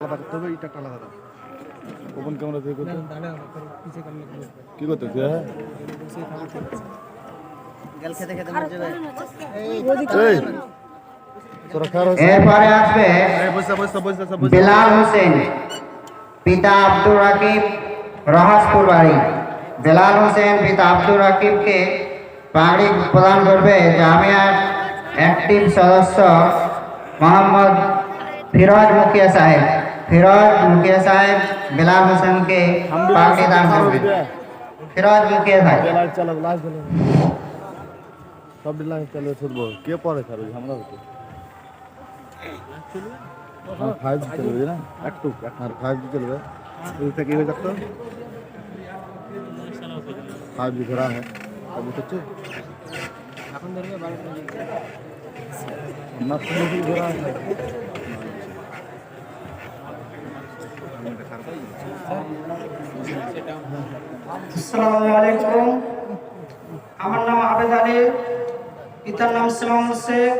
আলাদা এটা একটা আলাদা ওপেন ক্যামেরা দিয়ে করতে কি করতে হ্যাঁ। গেল খেতে খেতে মরে যাবে। এই তোরা কার হইছে এরপরে আসবে এই বসে বসে বসে বসে বিলাল হোসেন পিতা আব্দুর রাকিব রহাসপুর বাড়ি। বেলাল হোসেন পিতা আব্দুর রাকিবকে পাগড়ি প্রদান করবে জামিয়ার অ্যাক্টিভ সদস্য মোহাম্মদ ফিরোজ মুখিয়া সাহেব। ফিরোজ মুখিয়া সাহেব বেলাল হোসেনকে পাগড়ি দান করবে ফিরোজ মুখিয়া সাহেব লাইট চালাবো লাইট চালাবো সব লাইট চালিয়ে ছুটবো কে পরে স্যার ওই ঝামেলা হচ্ছে ফাইভ জি চলবে না একটু আর ফাইভ জি চলবে ওইটা কি হয়ে যাচ্ছে ফাইভ জি ধরা হয় ফাইভ জি হচ্ছে না তুমি কি ধরা আছে আসসালামু আলাইকুম। আমার নাম আবেদ আলী। পিতার নাম সেমাম শেখ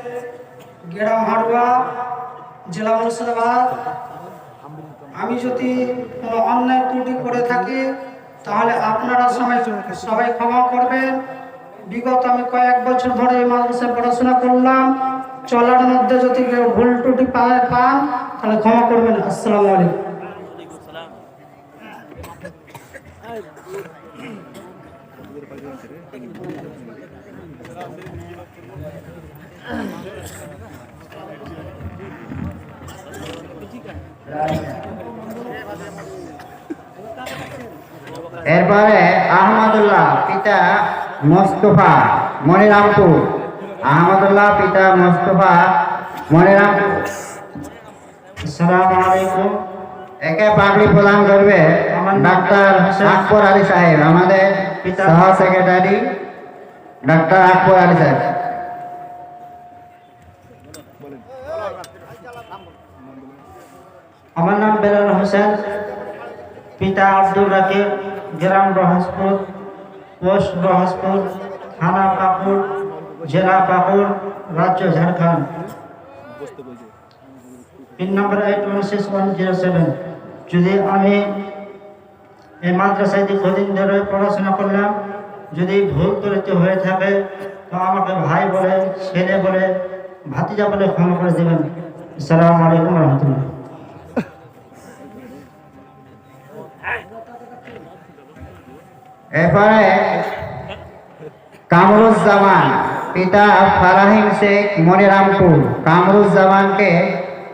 গেরাম হাড়ুয়া জেলা মুর্শিদাবাদ। আমি যদি কোনো অন্যায় ত্রুটি করে থাকি, তাহলে আপনারা সবাই সবাই ক্ষমা করবেন। বিগত আমি কয়েক বছর ধরে এই মাদ্রাসায় পড়াশোনা করলাম। চলার মধ্যে যদি কেউ ভুল ত্রুটি পায়, পান, তাহলে ক্ষমা করবেন। আসসালামু আলাইকুম। এরপরে আহমদুল্লাহ পিতা মোস্তফা মনিরামপুর। আহমদুল্লাহ পিতা মোস্তফা মনিরামপুর। আসসালামু আলাইকুম। একে পাগড়ি প্রদান করবে ডাক্তার আকবর আলী সাহেব আমাদের সহ সেক্রেটারি ডাক্তার আকবর আলী সাহেব। আমার নাম বেলাল হোসেন পিতা আব্দুর রাকিব গ্রাম রহসপুর পোস্ট রহসপুর থানা পাকুর জেলা পাকুর রাজ্য Jharkhand. Pin number eight one six one zero seven যদি আমি এই মাদ্রাসায় দীর্ঘদিন ধরে পড়াশোনা করলাম, যদি ভুল ত্রুটি হয়ে থাকে, তো আমাকে ভাই বলে, ছেলে বলে, ভাতিজা বলে ক্ষমা করে দেবেন। আসসালামু আলাইকুম রহমতুল্লাহ। এরপরে কামরুজ্জামান, পিতা ফারাহিম শেখ মনিরামপুর। কামরুজ্জামানকে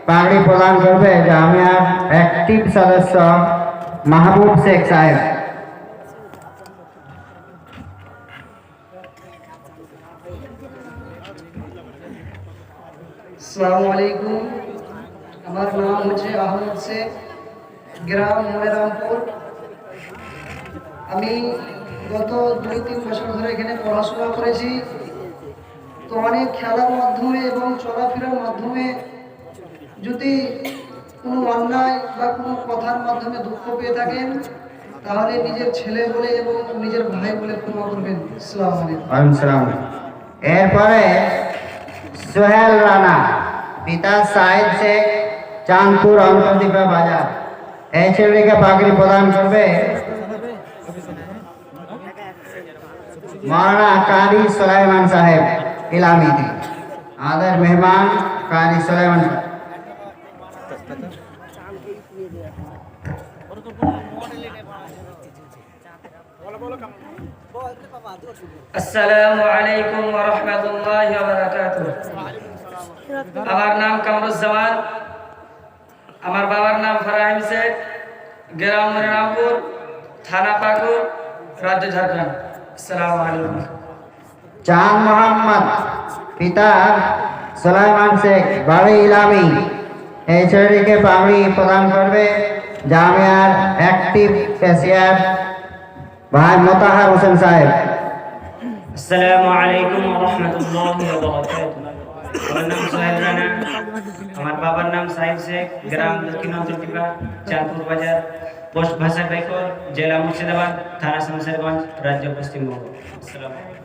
পাগড়ি প্রদান করবে জামিয়ার অ্যাক্টিভ সদস্য মাহবুব শেখ সাহেব। আসসালামু আলাইকুম। আমার নাম হচ্ছে আহমদ শেখ, গ্রাম মনিরামপুর আমি গত দুই তিন বছর ধরে এখানে পড়াশোনা করেছি। তো অনেক খেলার মাধ্যমে এবং চলাফেরার মাধ্যমে যদি কোনো অন্যায় বা কোনো কথার মাধ্যমে দুঃখ পেয়ে থাকেন, তাহলে নিজের ছেলে বলে এবং নিজের ভাই বলে ক্ষমা করবেন। এরপরে সোহেল রানা, পিতা সাহিদ শেখ, চাঁদপুর অন্তর্দীপা বাজার। এই ছেলেটিকে পাগড়ি প্রদান করবে মৌলানা কারি সুলাইমান সাহেব, ইলামিদি। আমাদের মেহমান কারি সুলাইমান সাহেব। আসসালামু আলাইকুম ওয়া রাহমাতুল্লাহি ওয়া বারাকাতুহু। আমার নাম কামরুজ্জামান। আমার বাবার নাম ফারাহিম শেখ। গ্রাম মনিরামপুর থানা পাকুর রাজ্য ঝাড়খণ্ড। আসসালামু আলাইকুম। চাঁদ মোহাম্মদ পিতা সুলাইমান শেখ বাড়ি ইলামি এই ছেলেটিকে পাগড়ি প্রদান করবে জামিয়ার অ্যাক্টিভ ক্যাশিয়ার ভাই মোতাহার হোসেন সাহেব আসসালামু আলাইকুম ওয়া রাহমাতুল্লাহি ওয়া বারাকাতুহু আমার নাম সোহেল রানা আমার বাবার নাম সাহিব শেখ গ্রাম দক্ষিণ অন্তর্দীপা চাঁদপুর বাজার পোস্ট ভাষা বাইকর জেলা মুর্শিদাবাদ থানা শামশেরগঞ্জ রাজ্য পশ্চিমবঙ্গ আসসালামু আলাইকুম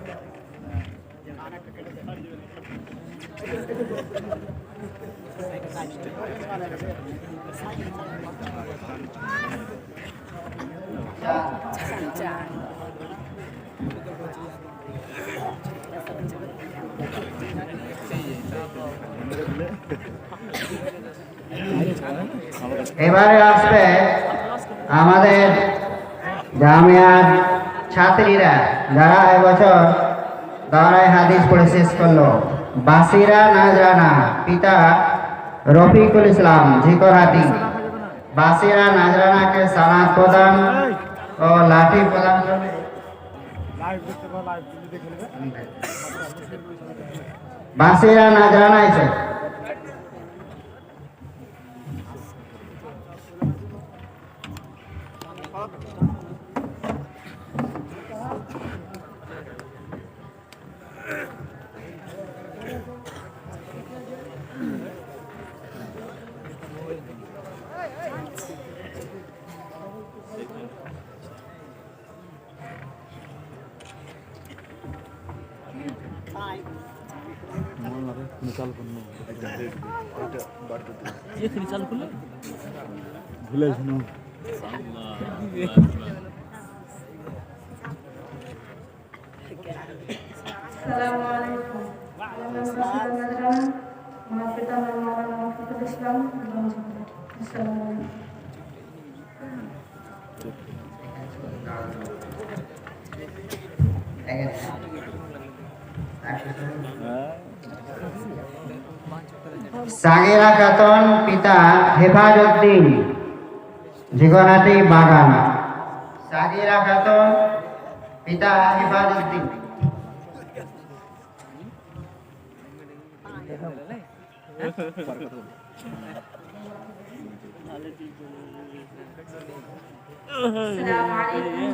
এবারে আসবে আমাদের জামিয়ার ছাত্রীরা যারা এবছর দাঁড়ায় হাদিস পড়ে শেষ করল। বাসিরা না জানা, পিতা রফিকুল ইসলাম ঝিকরহাটি বাসিরা নাজরানাকে সালাদ প্রদান ও লাঠি প্রদান বাসিরা নাজরানা ভুলে শুনো আসসালামু আলাইকুম আমার নাম রাশিদা নাজরানা আমার পিতার নাম মাওলানা মফিকুল ইসলাম সাগিরা খাতুন পিতা হেফাজউদ্দিন ঝিগনাটি বাগান সাগিরা খাতুন পিতা হেফাজউদ্দিন আসসালামু আলাইকুম ওয়া রাহমাতুল্লাহ।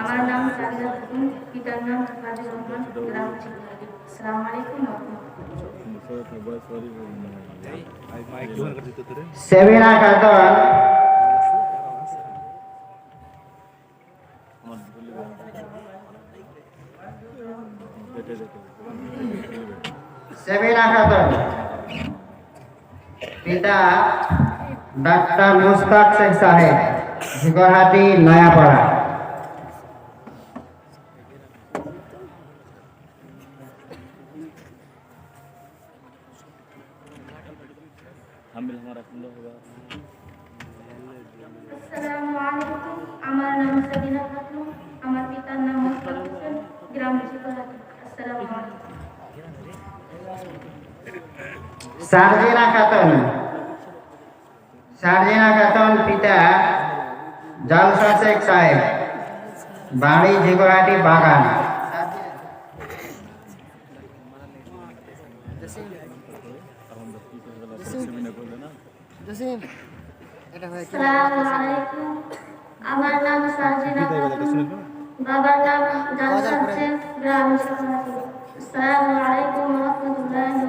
আমার নাম সাবিরা খাতুন পিতার নাম হাফাজুর রহমান গ্রাম ঝিকরাটি। আসসালামু আলাইকুম ওয়া রাহমাতুল্লাহ। সেবিনা খাতুন সেবিনা খাতুন পিতা মুস্তাক শেখ সাহেব আসসালামু আলাইকুম আমার নাম সাবিনা খাতুন আমার পিতার নাম মোস্তাক হোসেন গ্রাম ঝিকরাটি। আসসালামু আলাইকুম সারজিনা খাতুন সারজিনা খাতুন পিতা জালসা শেখ সাহেব বাড়ি ঝিগরাটি বাগান। আসসালামু আলাইকুম আমার নাম সাজিনা বাবার নাম শেখ গ্রাম। আসসালামু আলাইকুম ওয়া রাহমাতুল্লাহি